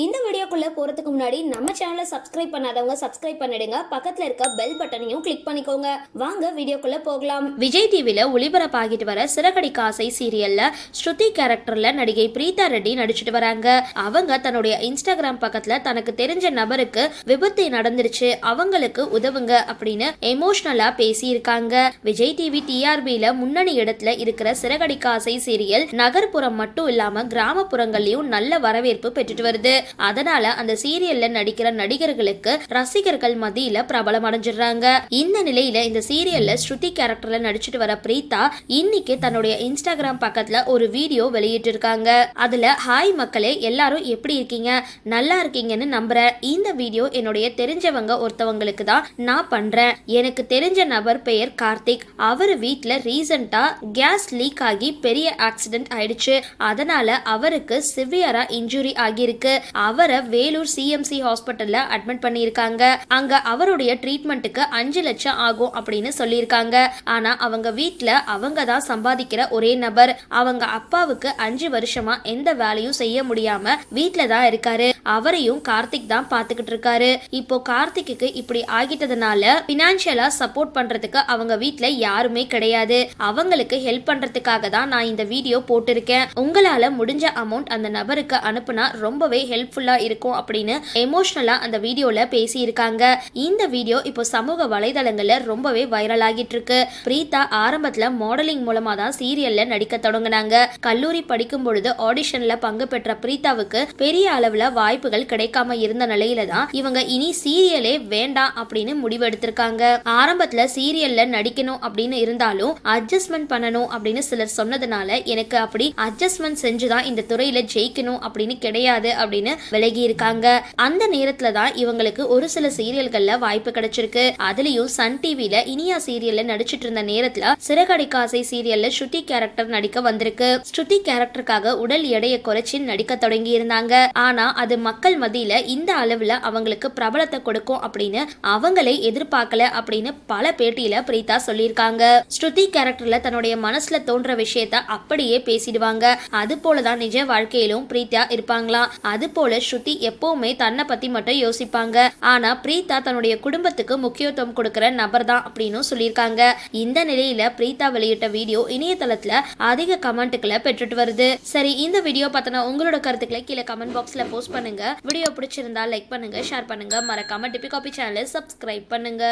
இந்த வீடியோக்குள்ள போறதுக்கு முன்னாடி நம்ம சேனலை சப்ஸ்கிரைப் பண்ணாதவங்க சப்ஸ்கிரைப் பண்ணிடுங்க. பக்கத்துல இருக்க பெல் பட்டனையும் கிளிக் பண்ணிக்கோங்க. வாங்க வீடியோக்குள்ள போகலாம். விஜய் டிவில ஒளிபரப்பாகிட்டு வர சிறகடி காசை சீரியல்ல ஸ்ருதி கேரக்டர்ல நடிகை பிரீதா ரெட்டி நடிச்சிட்டு வராங்க. அவங்க தன்னுடைய இன்ஸ்டாகிராம் பக்கத்துல தனக்கு தெரிஞ்ச நபருக்கு விபத்து நடந்துருச்சு அவங்களுக்கு உதவுங்க அப்படின்னு எமோஷனலா பேசியிருக்காங்க. விஜய் டிவி டிஆர்பியில முன்னணி இடத்துல இருக்கிற சிறகடி காசை சீரியல் நகர்ப்புறம் மட்டும் இல்லாம கிராமப்புறங்கள்லயும் நல்ல வரவேற்பு பெற்றுட்டு வருது. அதனால அந்த சீரியல்ல நடிக்கிற நடிகர்களுக்கு ரசிகர்கள் மத்தியில பிரபலம் அடைஞ்சிடுறாங்க. இந்த நிலையில இந்த சீரியல்ல ஸ்ருதி கேரக்டர்ல நடிச்சிட்டு வர பிரீதா இன்னைக்கு தன்னுடைய இன்ஸ்டாகிராம் பக்கத்துல ஒரு வீடியோ வெளியிட்டிருக்காங்க. அதுல ஹாய் மக்களே எல்லாரும் எப்படி இருக்கீங்க? நல்லா இருக்கீங்கன்னு நம்புறேன். இந்த வீடியோ என்னுடைய தெரிஞ்சவங்க ஒருத்தவங்களுக்கு தான் நான் பண்றேன். எனக்கு தெரிஞ்ச நபர் பெயர் கார்த்திக். அவர் வீட்டில் ரீசண்டா கேஸ் லீக் ஆகி பெரிய ஆக்சிடென்ட் ஆயிடுச்சு. அதனால அவருக்கு சிவியரா இன்ஜுரி ஆகியிருக்கு. அவரை வேலூர் சிஎம்சி ஹாஸ்பிட்டல்ல அட்மிட் பண்ணியிருக்காங்க. அங்க அவருடைய ட்ரீட்மெண்ட்டுக்கு அஞ்சு லட்சம் ஆகும் அப்படின்னு சொல்லியிருக்காங்க. ஆனா அவங்க வீட்டுல அவங்க தான் சம்பாதிக்கிற ஒரே நபர். அவங்க அப்பாவுக்கு அஞ்சு வருஷமா எந்த வேலையும் செய்ய முடியாம வீட்டுல தான் இருக்காரு. அவரையும் கார்த்திக் தான் பாத்துக்கிட்டு இருக்காரு. இப்போ கார்த்திக்கு இப்படி ஆகிட்டதுனால பினான்சியலா சப்போர்ட் பண்றதுக்கு அவங்க வீட்டுல யாருமே கிடையாது. அவங்களுக்கு ஹெல்ப் பண்றதுக்காக தான் நான் இந்த வீடியோ போட்டிருக்கேன். உங்களால முடிஞ்ச அமௌண்ட் அந்த நபருக்கு அனுப்புனா ரொம்பவே ஹெல்ப்ஃபுல்லா இருக்கும் அப்படின்னு எமோஷனலா அந்த வீடியோல பேசியிருக்காங்க. இந்த வீடியோ இப்போ சமூக வலைதளங்கள்ல ரொம்பவே வைரல் ஆகிட்டு இருக்கு பிரீதா ஆரம்பத்துல மாடலிங் மூலமா தான் சீரியல்ல நடிக்க தொடங்குனாங்க. கல்லூரி படிக்கும் பொழுது ஆடிஷன்ல பங்கு பெற்ற பிரீதாவுக்கு பெரிய அளவுல வாய்ப்புகள் கிடைக்காம இருந்த நிலையில தான் இவங்க இனி சீரியலே வேண்டாம் அப்படின்னு முடிவெடுத்திருக்காங்க. ஆரம்பத்துல சீரியல்ல நடிக்கணும் அப்படின்னு இருந்தாலும் அட்ஜஸ்ட்மெண்ட் பண்ணணும் அப்படின்னு சிலர் சொன்னதுனால எனக்கு அப்படி அட்ஜஸ்ட்மெண்ட் செஞ்சுதான் இந்த துறையில ஜெயிக்கணும் அப்படின்னு கிடையாது அப்படின்னு விலகி இருக்காங்க அந்த நேரத்துல தான் இவங்களுக்கு ஒரு சில சீரியல்கள்ல வாய்ப்பு கிடைச்சிருக்கு. அதுலயும் சன் டிவில இனியா சீரியல்ல நடிச்சிட்டு இருந்த நேரத்துல சிறகடிக்காசை சீரியல்ல ஸ்ருதி கேரக்டர் நடிக்க வந்திருக்கு. ஸ்ருதி கேரக்டருக்காக உடல் எடையை குறைச்சி நடிக்க தொடங்கி இருந்தாங்க ஆனா அது மக்கள் மத்தியில இந்த அளவுல அவங்களுக்கு பிரபலத்தை கொடுக்கும் அப்படின்னு அவங்களே எதிர்பார்க்கல அப்படின்னு பல பேட்டியில பிரீதா சொல்லியிருக்காங்க. ஸ்ருதி கேரக்டர்ல தன்னுடைய மனசுல தோன்ற விஷயத்த அப்படியே பேசிடுவாங்க. அது போலதான் நிஜ வாழ்க்கையிலும் பிரீதா இருப்பாங்களாம் அது போல ஸ்ருதி எப்பவுமே தன்னை பத்தி மட்டும் யோசிப்பாங்க. ஆனா பிரீதா தன்னுடைய குடும்பத்துக்கு முக்கியத்துவம் கொடுக்கிற நபர் தான் அப்படின்னு சொல்லியிருக்காங்க. இந்த நிலையில பிரீதா வெளியிட்ட வீடியோ இணையதளத்துல அதிக கமெண்ட்டுகளை பெற்றுட்டு வருது. சரி இந்த வீடியோ பார்த்தனா உங்களோட கருத்துக்களை கீழே கமெண்ட் பாக்ஸ்ல போஸ்ட் பண்ணுங்க. வீடியோ பிடிச்சிருந்தா லைக் பண்ணுங்க ஷேர் பண்ணுங்க. மறக்காம டிபி காபி சேனலை சப்ஸ்கிரைப் பண்ணுங்க.